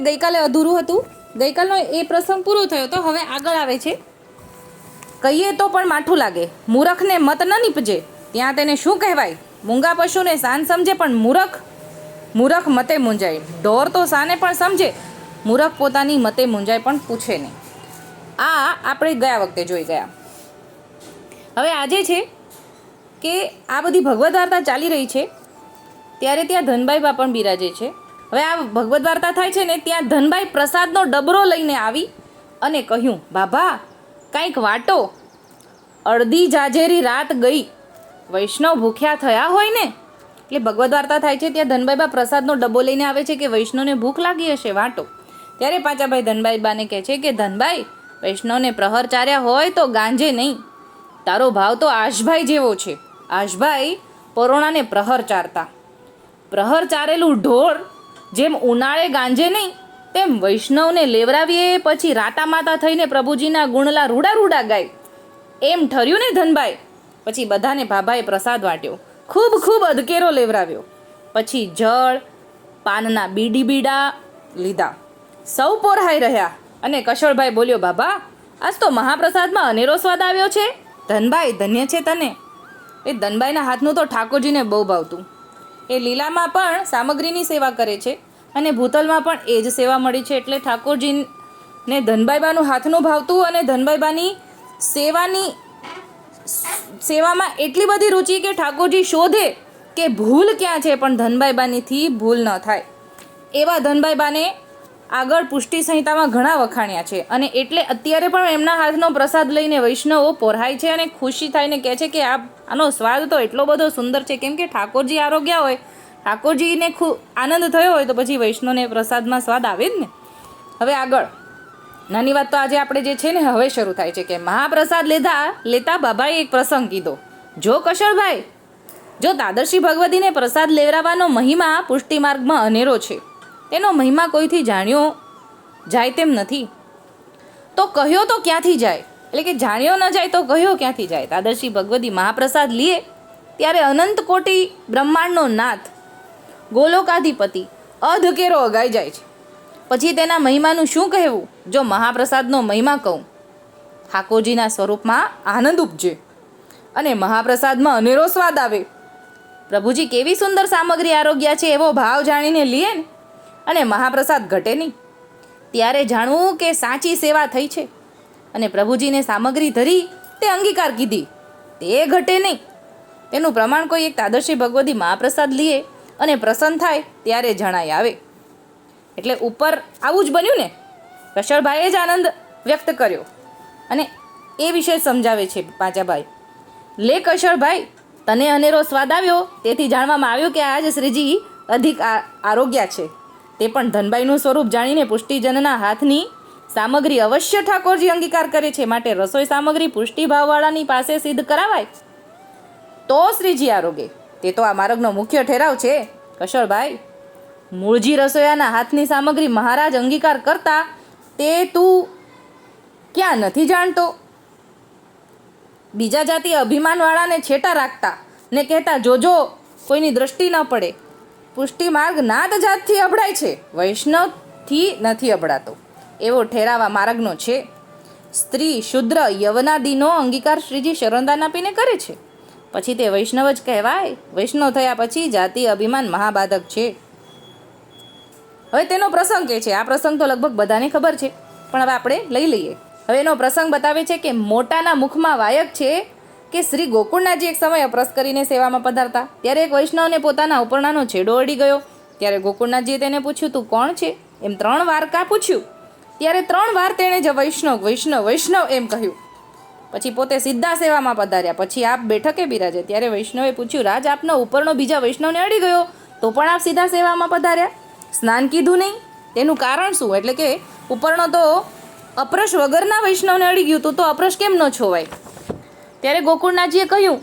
ગઈકાલે અધૂરું હતું. ગઈકાલનો એ પ્રસંગ પૂરો થયો તો હવે આગળ આવે છે. કહીએ તો પણ માઠું લાગે. મૂરખને મત ન નીપજે. ત્યાં તેને શું કહેવાય? મૂંગા પશુને સાન સમજે પણ મૂરખ મૂરખ મતે મૂંઝાય ઢોર તો સાને પણ સમજે. મૂરખ પોતાની મતે મૂંઝાય પણ પૂછે નહીં. આ આપણે ગયા વખતે જોઈ ગયા. હવે આજે છે કે આ બધી ભગવદ વાર્તા ચાલી રહી છે. ત્યારે ત્યાં ધનબાઈ બા પણ બિરાજે છે. હવે આ ભગવદ્ વાર્તા થાય છે ને ત્યાં ધનભાઈ પ્રસાદનો ડબરો લઈને આવી અને કહ્યું, બાબા, કાંઈક વાટો. અડધી જાજેરી રાત ગઈ. વૈષ્ણવ ભૂખ્યા થયા હોય ને? એટલે ભગવદ્ વાર્તા થાય છે ત્યાં ધનભાઈ બા પ્રસાદનો ડબ્બો લઈને આવે છે કે વૈષ્ણવને ભૂખ લાગી હશે, વાટો. ત્યારે પાચાભાઈ ધનભાઈ બાને કહે છે કે, ધનભાઈ, વૈષ્ણવને પ્રહર ચાર્યા હોય તો ગાંજે નહીં. તારો ભાવ તો આશભાઈ જેવો છે. આશભાઈ પરોણાને પ્રહર ચારતા. પ્રહર ચારેલું ઢોર જેમ ઉનાળે ગાંજે નહીં, તેમ વૈષ્ણવને લેવરાવીએ પછી રાતા માતા થઈને પ્રભુજીના ગુણલા રૂડા રૂડા ગાય. એમ ઠર્યું ને ધનભાઈ પછી બધાને ભાભાએ પ્રસાદ વાટ્યો. ખૂબ ખૂબ અધકેરો લેવરાવ્યો પછી જળ, પાનના બીડી બીડા લીધા. સૌ પોરહાઈ રહ્યા અને કશળભાઈ બોલ્યો, બાબા, આજ તો મહાપ્રસાદમાં અનેરો સ્વાદ આવ્યો છે. ધનભાઈ ધન્ય છે તને. એ ધનભાઈના હાથનું તો ઠાકોરજીને બહુ ભાવતું. એ લીલામાં પણ સામગ્રીની સેવા કરે છે અને ભૂતલમાં પણ એ જ સેવા મળી છે એટલે ઠાકોરજીને ધનબાઈબાનું હાથનું ભાવતું અને ધનબાઈબાની સેવાની સેવામાં એટલી બધી રુચિ કે ઠાકોરજી શોધે કે ભૂલ ક્યાં છે, પણ ધનબાઈબાનીથી ભૂલ ન થાય. એવા ધનબાઈબાને આગળ પુષ્ટિ સંહિતામાં ઘણા વખાણ્યા છે અને એટલે અત્યારે પણ એમના હાથનો પ્રસાદ લઈને વૈષ્ણવો પોરાય છે અને ખુશી થઈને કહે છે કે આ આનો સ્વાદ તો એટલો બધો સુંદર છે. કેમ કે ઠાકોરજી આરોગ્યા હોય, ઠાકોરજીને ખૂબ આનંદ થયો હોય તો પછી વૈષ્ણવને પ્રસાદમાં સ્વાદ આવે જ ને. હવે આગળ. નાની વાત તો આજે આપણે જે છે ને, હવે શરૂ થાય છે કે મહાપ્રસાદ લેતા લેતા બાબાએ એક પ્રસંગ કીધો. જો કશળભાઈ, જો દાદર્શી ભગવતીને પ્રસાદ લેવરાવાનો મહિમા પુષ્ટિ માર્ગમાં અનેરો છે. તેનો મહિમા કોઈથી જાણ્યો જાય તેમ નથી. તો કહ્યો તો ક્યાંથી જાય? એટલે કે જાણ્યો ન જાય તો કહ્યો ક્યાંથી જાય? દાદર્શી ભગવતી મહાપ્રસાદ લીએ ત્યારે અનંત કોટી બ્રહ્માંડનો નાથ, ગોલોકાધિપતિ, અધકેરો અગાઈ જાય છે. પછી તેના મહિમાનું શું કહેવું? જો મહાપ્રસાદનો મહિમા કહું, ઠાકોરજીના સ્વરૂપમાં આનંદ ઉપજે અને મહાપ્રસાદમાં અનેરો સ્વાદ આવે. પ્રભુજી કેવી સુંદર સામગ્રી આરોગ્ય છે એવો ભાવ જાણીને લીએ ને અને મહાપ્રસાદ ઘટે નહીં. ત્યારે જાણવું કે સાચી સેવા થઈ છે. અને પ્રભુજીને સામગ્રી ધરી તે અંગીકાર કીધી. તે ઘટે નહીં. તેનું પ્રમાણ કોઈ એક તાદર્શી ભગવતી મહાપ્રસાદ લીએ અને પ્રસન્ન થાય ત્યારે જણાય આવે. એટલે ઉપર આવું જ બન્યું ને? કશળભાઈએ જ આનંદ વ્યક્ત કર્યો. અને એ વિશે સમજાવે છે પાંચાભાઈ લે કશળભાઈ, તને અનેરો સ્વાદ આવ્યો. તેથી જાણવામાં આવ્યું કે આજ શ્રીજી અધિક આરોગ્ય છે. તે પણ ધનબાઈનું સ્વરૂપ જાણીને પુષ્ટિજનના હાથની સામગ્રી અવશ્ય ઠાકોરજી અંગીકાર કરે છે. માટે રસોઈ સામગ્રી પુષ્ટિભાવવાળાની પાસે સિદ્ધ કરાવાય. તો શ્રીજી આરોગે. તે તો આ માર્ગનો મુખ્ય ઠેરાવ છે. કશળભાઈ મૂળજી રસોયાના હાથની સામગ્રી મહારાજ અંગીકાર કરતા તે તું ક્યાં નથી જાણતો? બીજા જાતિ અભિમાનવાળાને છેટા રાખતા ને કહેતા, જોજો, કોઈની દ્રષ્ટિ ન પડે. પુષ્ટિ માર્ગ નાત જાતથી અભડાય છે, વૈષ્ણવથી નથી અભડાતો. એવો ઠેરાવા માર્ગનો છે. સ્ત્રી શુદ્ર યવનાદિનો અંગીકાર શ્રીજી શરણદાન આપીને કરે છે. પછી તે વૈષ્ણવ જ કહેવાય. વૈષ્ણવ થયા પછી જાતિ અભિમાન મહાબાધક છે. હવે તેનો પ્રસંગ કે છે? આ પ્રસંગ તો લગભગ બધાને ખબર છે. પણ હવે આપણે લઈ લઈએ. હવે એનો પ્રસંગ બતાવે છે કે મોટાના મુખમાં વાયક છે કે શ્રી ગોકુળનાથજી એક સમય અપરસ કરીને સેવામાં પધારતા, ત્યારે એક વૈષ્ણવને પોતાના ઉપરણાનો છેડો અડી ગયો. ત્યારે ગોકુળનાથજીએ તેને પૂછ્યું, તું કોણ છે? એમ ત્રણ વાર કા પૂછ્યું. ત્યારે ત્રણ વાર તેણે જ વૈષ્ણવ વૈષ્ણવ વૈષ્ણવ એમ કહ્યું. પછી પોતે સીધા સેવામાં પધાર્યા. પછી આપ બેઠકે બિરાજે. ત્યારે વૈષ્ણવે પૂછ્યું, રાજ, આપનો ઉપરનો બીજા વૈષ્ણવને અડી ગયો? તો પણ આપ સીધા સેવામાં પધાર્યા? સ્નાન કીધું નહીં? તેનું કારણ શું? એટલે કે ઉપરનો તો અપ્રશ વગરના વૈષ્ણવને અડી ગયું તું, તો અપ્રશ કેમ ન છોવાય? ત્યારે ગોકુળનાથજીએ કહ્યું,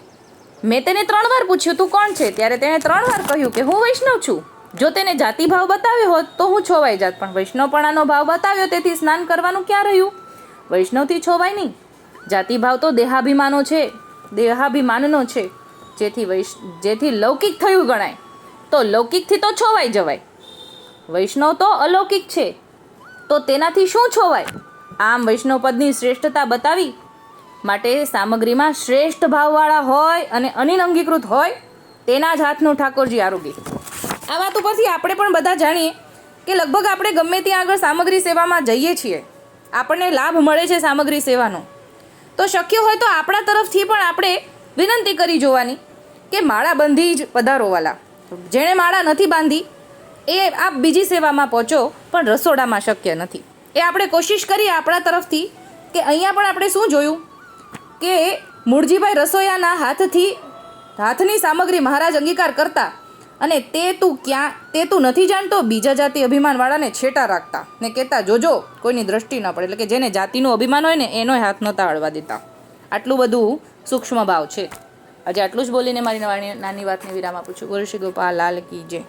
મેં તેને ત્રણ વાર પૂછ્યું, તું કોણ છે? ત્યારે તેણે ત્રણ વાર કહ્યું કે, હું વૈષ્ણવ છું. જો તેને જાતિ ભાવ બતાવ્યો હોત, તો હું છોવાઈ જાત. પણ વૈષ્ણવપણાનો ભાવ બતાવ્યો, તેથી સ્નાન કરવાનું ક્યાં રહ્યું? વૈષ્ણવથી છોવાય નહીં. જાતિ ભાવ તો દેહાભિમાનો છે. દેહાભિમાનનો છે. જેથી વૈશ, જેથી લૌકિક થયું ગણાય. તો લૌકિકથી તો છોવાઈ જવાય. વૈષ્ણવ તો અલૌકિક છે. તો તેનાથી શું છોવાય? આમ વૈષ્ણવ પદની શ્રેષ્ઠતા બતાવી માટે સામગ્રીમાં શ્રેષ્ઠ ભાવવાળા હોય અને અનિલ અંગીકૃત હોય, તેના જ હાથનું ઠાકોરજી આરોગી. આ વાત ઉપરથી આપણે પણ બધા જાણીએ કે લગભગ આપણે ગમે ત્યાં આગળ સામગ્રી સેવામાં જઈએ છીએ, આપણને લાભ મળે છે સામગ્રી સેવાનો. તો શક્ય હોય તો આપણા તરફથી પણ આપણે વિનંતી કરી જોવાની કે માળા બંધી જ પધારોવાલા. જેણે માળા નથી બાંધી, એ આપ બીજી સેવામાં પહોંચો, પણ રસોડામાં શક્ય નથી. એ આપણે કોશિશ કરીએ આપણા તરફથી કે અહીંયા પણ આપણે શું જોયું? કે મૂળજીભાઈ રસોઈયાના હાથથી, હાથની સામગ્રી મહારાજ અંગીકાર કરતા અને તે તું ક્યાં, તે તું નથી જાણતો, બીજા જાતિ અભિમાનવાળાને છેટા રાખતા. ને કહેતા, જોજો, કોઈની દ્રષ્ટિ ન પડે. એટલે કે જેને જાતિનું અભિમાન હોય ને, એનોય હાથ નહોતા હળવા દેતા. આટલું બધું સૂક્ષ્મ ભાવ છે. આજે આટલું જ બોલીને મારી નાની વાતને વિરામ આપું છું. ગુરુ શ્રી ગોપાલ, લાલ કી જય.